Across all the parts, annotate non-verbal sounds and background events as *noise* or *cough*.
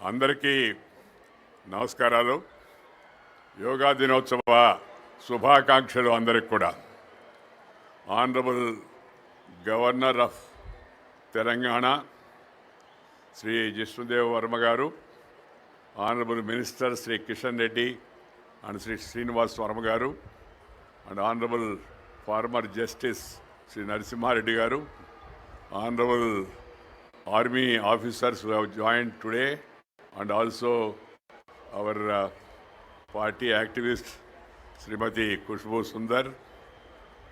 అందరికీ నమస్కారాలు. యోగా దినోత్సవ శుభాకాంక్షలు అందరికి కూడా. Honourable governor of Telangana Shri Jishnudev Varma గారు honourable minister Shri Kishan Reddy and Shri Srinivas Varma గారు and honourable former justice Shri Narasimha Reddy గారు honourable army officers who have joined today and also our uh, party activist Srimati Kushbu Sundar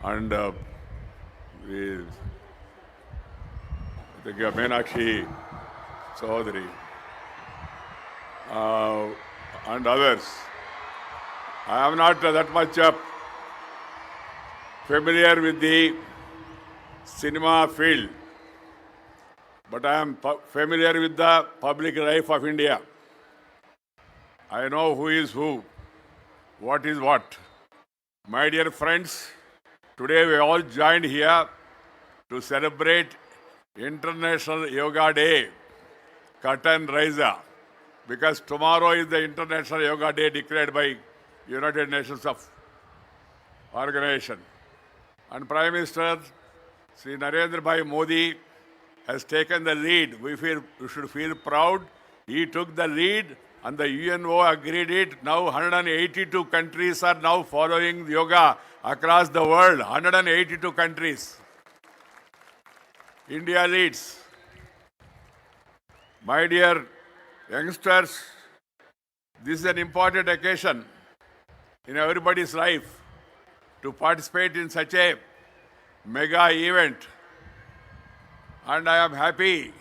and uh, the, the Meenakshi Chaudhary. Uh, and others. I am not that much uh, familiar with the cinema field but I am familiar with the public life of India. I know who is who, what is what. My dear friends, today we all joined here to celebrate International Yoga Day, Curtain Raiser, because tomorrow is the International Yoga Day declared by United Nations of Organization. And Prime Minister Sri Narendra Bhai Modi has taken the lead. We feel we should feel proud. He took the lead and the UNO agreed it. Now 182 countries are now following yoga across the world. 182 countries. India leads. My dear youngsters, this is an important occasion in everybody's life to participate in such a mega event and I am happy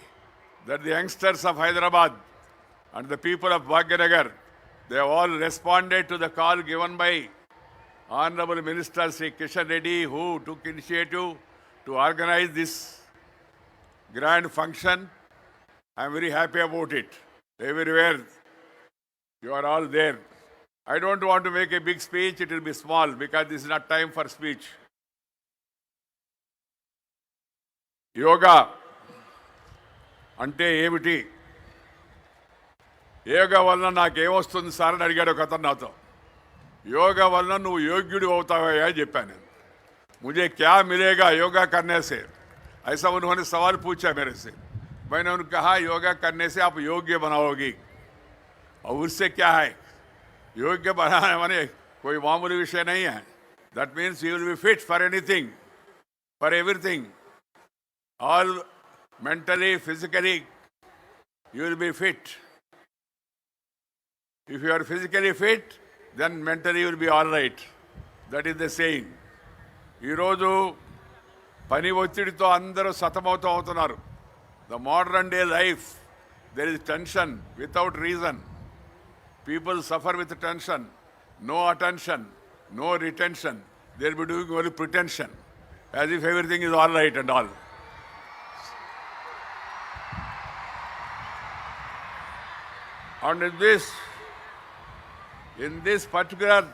that the youngsters of Hyderabad and the people of Bhagyanagar, they have all responded to the call given by Honorable Minister Sri Kishan Reddy, who took initiative to organize this grand function. I am very happy about it. Everywhere you are all there. I don't want to make a big speech, it will be small because this is not time for speech. Yoga అంటే ఏమిటి యోగా వలన నాకేమొస్తుంది sir అని అడిగాడు ఒక అతను నాతో యోగా వలన నువ్వు యోగ్యుడు అవుతావయ్యా అని చెప్పాను నేను मुझे क्या मिलेगा योगा करने से ऐसा उन्होंने सवाल पूछा मेरे से मैंने उन्हें कहा योगा करने से आप योग्य बनाओगी और उससे क्या है योग्य बनाने माने कोई मामूली विषय नहीं है that means you will be fit for anything for everything all mentally, physically, you will be fit. If you are physically fit, then mentally you will be all right. That is the saying. ఈరోజు పని ఒత్తిడితో అందరూ సతమవుతూ అవుతున్నారు the modern day life there is tension without reason people suffer with tension no attention no retention there be doing only pretension as if everything is all right and all And in this, in this particular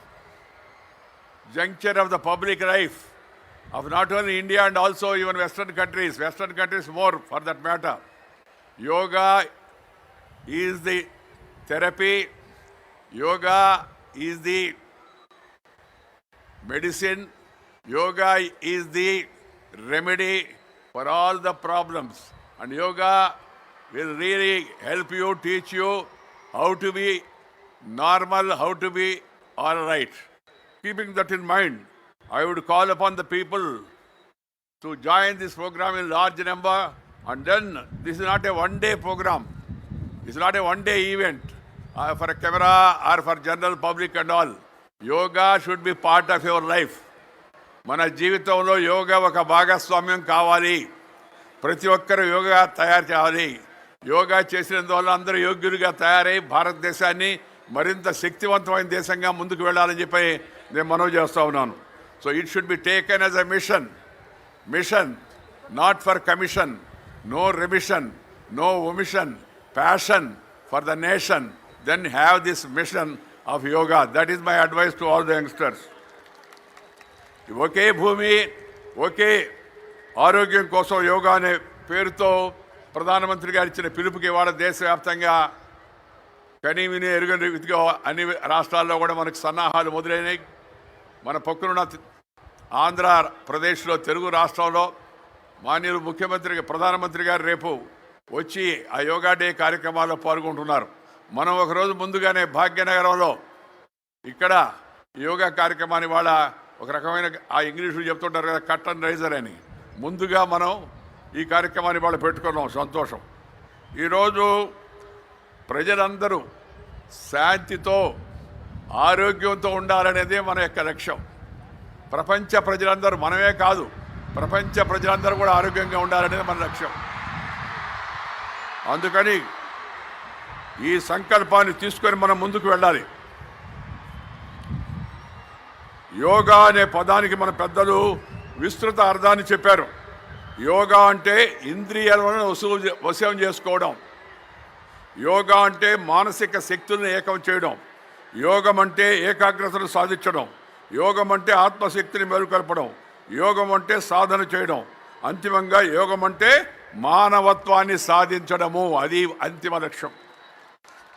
juncture of the public life of not only India and also even Western countries, Western countries more for that matter, yoga is the therapy, yoga is the medicine, yoga is the remedy for all the problems. And yoga will really help you, teach you how to be normal, how to be all right. Keeping that in mind, I would call upon the people to join this program in large number and then this is not a one day program. It's not a one day event uh, for a camera or for general public and all. Yoga should be part of your life. మన జీవితంలో యోగా ఒక భాగస్వామ్యం కావాలి ప్రతి ఒక్కరు యోగా తయారు చేయాలి యోగా చేసినందువల్ల అందరూ యోగ్యులుగా తయారై భారతదేశాన్ని మరింత శక్తివంతమైన దేశంగా ముందుకు వెళ్ళాలని చెప్పి నేను మనవి చేస్తూ ఉన్నాను. So it should be taken as a mission mission not for commission no remission no omission passion for the nation then have this mission of yoga that is my advice to all the youngsters ఒకే భూమి ఒకే ఆరోగ్యం కోసం యోగా అనే పేరుతో ప్రధానమంత్రి గారు ఇచ్చిన పిలుపుకి ఇవాళ దేశవ్యాప్తంగా కనీ విని ఎరుగని రీతిగా అన్ని రాష్ట్రాల్లో కూడా మనకు సన్నాహాలు మొదలైనవి మన పక్కనున్న ఆంధ్రప్రదేశ్లో తెలుగు రాష్ట్రంలో మాన్యులు ముఖ్యమంత్రి ప్రధానమంత్రి గారు రేపు వచ్చి ఆ యోగా డే కార్యక్రమాల్లో పాల్గొంటున్నారు. మనం ఒకరోజు ముందుగానే భాగ్యనగరంలో ఇక్కడ యోగా కార్యక్రమాన్ని వాళ్ళ ఒక రకమైన ఆ ఇంగ్లీషులో చెప్తుంటారు కదా కట్ అండ్ రైజర్ అని. ముందుగా మనం ఈ కార్యక్రమాన్ని వాళ్ళు పెట్టుకున్నాం. సంతోషం. ఈరోజు ప్రజలందరూ శాంతితో ఆరోగ్యంతో ఉండాలనేదే మన యొక్క లక్ష్యం. ప్రపంచ ప్రజలందరూ మనమే కాదు ప్రపంచ ప్రజలందరూ కూడా ఆరోగ్యంగా ఉండాలనేది మన లక్ష్యం. అందుకని ఈ సంకల్పాన్ని తీసుకొని మనం ముందుకు వెళ్ళాలి. యోగా అనే పదానికి మన పెద్దలు విస్తృత అర్థాన్ని చెప్పారు. యోగా అంటే ఇంద్రియాలను వసూలు వశం చేసుకోవడం. యోగా అంటే మానసిక శక్తులను ఏకం చేయడం. యోగం అంటే ఏకాగ్రతను సాధించడం. యోగం అంటే ఆత్మశక్తిని మెరుగుపరపడం. యోగం అంటే సాధన చేయడం. అంతిమంగా యోగం అంటే మానవత్వాన్ని సాధించడము. అది అంతిమ లక్ష్యం.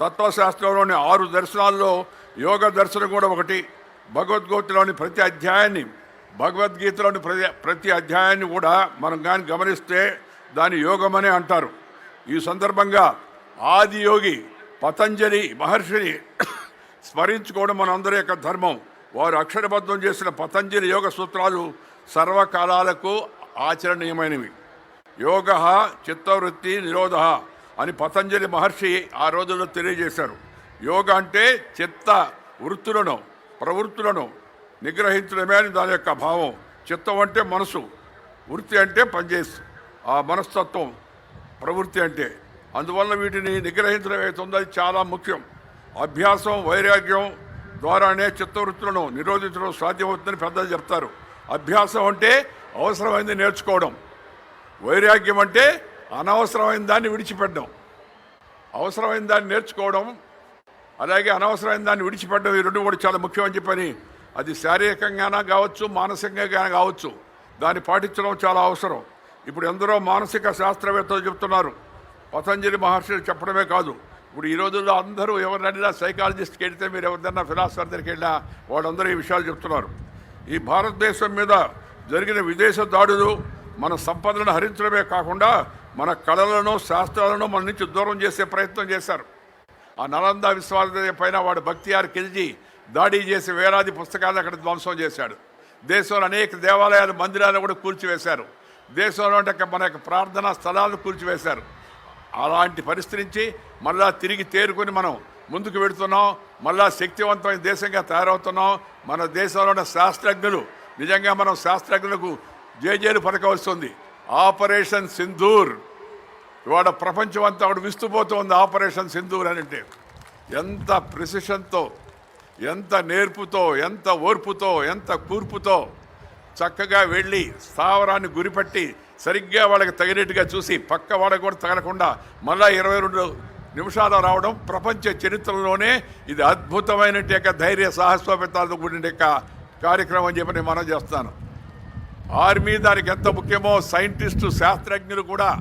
తత్వశాస్త్రంలోని ఆరు దర్శనాల్లో యోగ దర్శనం కూడా ఒకటి. భగవద్గీతలోని ప్రతి అధ్యాయాన్ని భగవద్గీతలోని ప్రతి ప్రతి అధ్యాయాన్ని కూడా మనం కానీ గమనిస్తే దాని యోగమనే అంటారు. ఈ సందర్భంగా ఆది యోగి పతంజలి మహర్షిని *coughs* స్మరించుకోవడం మనందరి యొక్క ధర్మం. వారు అక్షరబద్ధం చేసిన పతంజలి యోగ సూత్రాలు సర్వకాలాలకు ఆచరణీయమైనవి. యోగ చిత్తవృత్తి నిరోధ అని పతంజలి మహర్షి ఆ రోజుల్లో తెలియజేశారు. యోగ అంటే చిత్త వృత్తులను ప్రవృత్తులను నిగ్రహించడమే అని దాని యొక్క భావం. చిత్తం అంటే మనసు వృత్తి అంటే పనిచేసి ఆ మనస్తత్వం ప్రవృత్తి అంటే. అందువల్ల వీటిని నిగ్రహించడం ఏతుందో అది చాలా ముఖ్యం. అభ్యాసం వైరాగ్యం ద్వారానే చిత్తవృత్తులను నిరోధించడం సాధ్యమవుతుందని పెద్దలు చెప్తారు. అభ్యాసం అంటే అవసరమైంది నేర్చుకోవడం. వైరాగ్యం అంటే అనవసరమైన దాన్ని విడిచిపెట్టడం. అవసరమైన దాన్ని నేర్చుకోవడం అలాగే అనవసరమైన దాన్ని విడిచిపెట్టడం ఈ రెండు కూడా చాలా ముఖ్యమని చెప్పని అది శారీరకంగానా కావచ్చు మానసికంగా కావచ్చు దాన్ని పాటించడం చాలా అవసరం. ఇప్పుడు ఎందరో మానసిక శాస్త్రవేత్తలు చెప్తున్నారు. పతంజలి మహర్షులు చెప్పడమే కాదు. ఇప్పుడు ఈ రోజుల్లో అందరూ ఎవరినైనా సైకాలజిస్ట్కి వెళ్తే మీరు ఎవరిదైనా ఫిలాసఫర్ దగ్గరికి వెళ్ళినా వాళ్ళందరూ ఈ విషయాలు చెప్తున్నారు. ఈ భారతదేశం మీద జరిగిన విదేశ దాడులు మన సంపదలను హరించడమే కాకుండా మన కళలను శాస్త్రాలను మన నుంచి దూరం చేసే ప్రయత్నం చేశారు. ఆ నలంద విశ్వవిద్యాలయం పైన వాడు భక్తియార్ ఖిల్జీ దాడి చేసి వేలాది పుస్తకాలు అక్కడ ధ్వంసం చేశాడు. దేశంలో అనేక దేవాలయాలు మందిరాలు కూడా కూల్చివేశారు. దేశంలో ఉండే మన యొక్క ప్రార్థనా స్థలాలు కూల్చివేశారు. అలాంటి పరిస్థితి నుంచి మళ్ళా తిరిగి తేరుకొని మనం ముందుకు వెడుతున్నాం మళ్ళా శక్తివంతమైన దేశంగా తయారవుతున్నాం. మన దేశంలో ఉన్న శాస్త్రజ్ఞులు నిజంగా మనం శాస్త్రజ్ఞులకు జేజేలు పలకవస్తుంది ఆపరేషన్ సింధూర్. ఇవాళ ప్రపంచం అంతా విస్తుపోతూ ఉంది ఆపరేషన్ సింధూర్ అని అంటే. ఎంత ప్రిసిషన్తో ఎంత నేర్పుతో ఎంత ఓర్పుతో ఎంత కూర్పుతో చక్కగా వెళ్ళి స్థావరాన్ని గురిపట్టి సరిగ్గా వాళ్ళకి తగినట్టుగా చూసి పక్క వాళ్ళకి కూడా తగలకుండా మళ్ళా ఇరవై రెండు నిమిషాలు రావడం ప్రపంచ చరిత్రలోనే ఇది అద్భుతమైన యొక్క ధైర్య సాహసోపేతాలతో కూడిన యొక్క కార్యక్రమం అని చెప్పి నేను మనం చేస్తాను. ఆర్మీ దానికి ఎంత ముఖ్యమో సైంటిస్టు శాస్త్రజ్ఞులు కూడా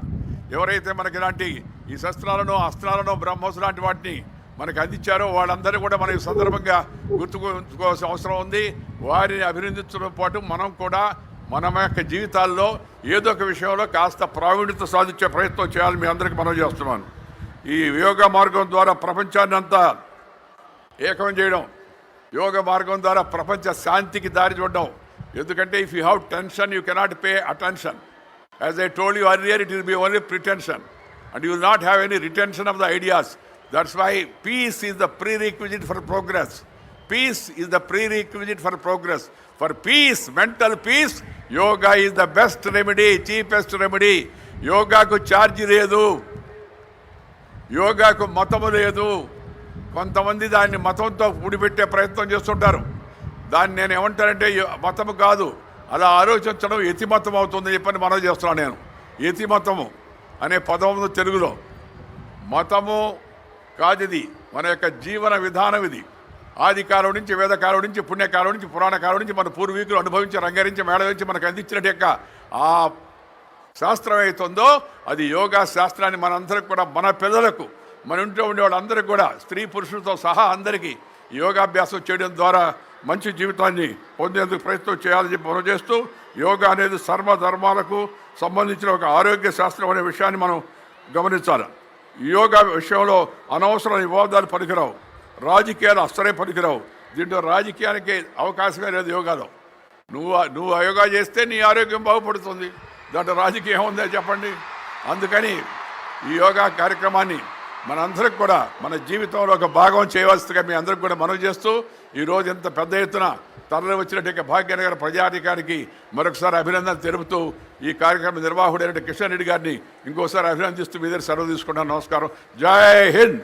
ఎవరైతే మనకి ఇలాంటి ఈ శస్త్రాలను అస్త్రాలను బ్రహ్మోస్ లాంటి వాటిని మనకు అందించారో వాళ్ళందరూ కూడా మనకి సందర్భంగా గుర్తుకోవాల్సిన అవసరం ఉంది. వారిని అభినందించడం పాటు మనం కూడా మన యొక్క జీవితాల్లో ఏదో ఒక విషయంలో కాస్త ప్రావీణ్యత సాధించే ప్రయత్నం చేయాలని మీ అందరికీ మనం చేస్తున్నాను. ఈ యోగ మార్గం ద్వారా ప్రపంచాన్ని అంతా ఏకం చేయడం యోగ మార్గం ద్వారా ప్రపంచ శాంతికి దారి చూడడం. ఎందుకంటే if you have tension you cannot pay attention as I told you earlier it will be only pretension and you will not have any retention of the ideas that's why peace is the prerequisite for progress peace is the prerequisite for progress for peace mental peace yoga is the best remedy cheapest remedy యోగాకు charge లేదు యోగాకు మతము లేదు కొంతమంది దాన్ని మతంతో ముడిపెట్టే ప్రయత్నం చేస్తుంటారు దాన్ని నేను ఏమంటానంటే యో- మతము కాదు అలా ఆలోచించడం యతిమతం అవుతుందని చెప్పని మనం చేస్తున్నాను నేను యతిమతము అనే పదం ఉంది తెలుగులో మతము కాదు ఇది మన యొక్క జీవన విధానం ఇది. ఆది కాలం నుంచి వేదకాలం నుంచి పుణ్యకాలం నుంచి పురాణ కాలం నుంచి మన పూర్వీకులు అనుభవించి రంగరించి మేళవించి మనకు అందించినట్టు యొక్క ఆ శాస్త్రం ఏతుందో అది యోగా శాస్త్రాన్ని మనందరికి కూడా మన పిల్లలకు మన ఇంట్లో ఉండే వాళ్ళందరికీ కూడా స్త్రీ పురుషులతో సహా అందరికీ యోగాభ్యాసం చేయడం ద్వారా మంచి జీవితాన్ని పొందేందుకు ప్రయత్నం చేయాలని చెప్పి మనం చేస్తూ యోగా అనేది సర్వ ధర్మాలకు సంబంధించిన ఒక ఆరోగ్య శాస్త్రం అనే విషయాన్ని మనం గమనించాలి. యోగా విషయంలో అనవసర వివాదాలు పనికిరావు. రాజకీయాలు అస్సలే పనికిరావు. దీంట్లో రాజకీయానికి అవకాశమే లేదు యోగాలో. నువ్వు నువ్వు యోగా చేస్తే నీ ఆరోగ్యం బాగుపడుతుంది. దాంట్లో రాజకీయం ఉందా చెప్పండి? అందుకని ఈ యోగా కార్యక్రమాన్ని మనందరికి కూడా మన జీవితంలో ఒక భాగం చేయవలసిందిగా మీ అందరికి కూడా మనవి చేస్తూ ఈరోజు ఇంత పెద్ద ఎత్తున తరలి వచ్చినట్టు భాగ్యనగర ప్రజాధికారికి మరొకసారి అభినందన తెలుపుతూ ఈ కార్యక్రమ నిర్వాహకుడైన కిషన్ రెడ్డి గారిని ఇంకోసారి అభినందిస్తూ మీ దగ్గర సెలవు తీసుకుంటాను. నమస్కారం. జై హింద్!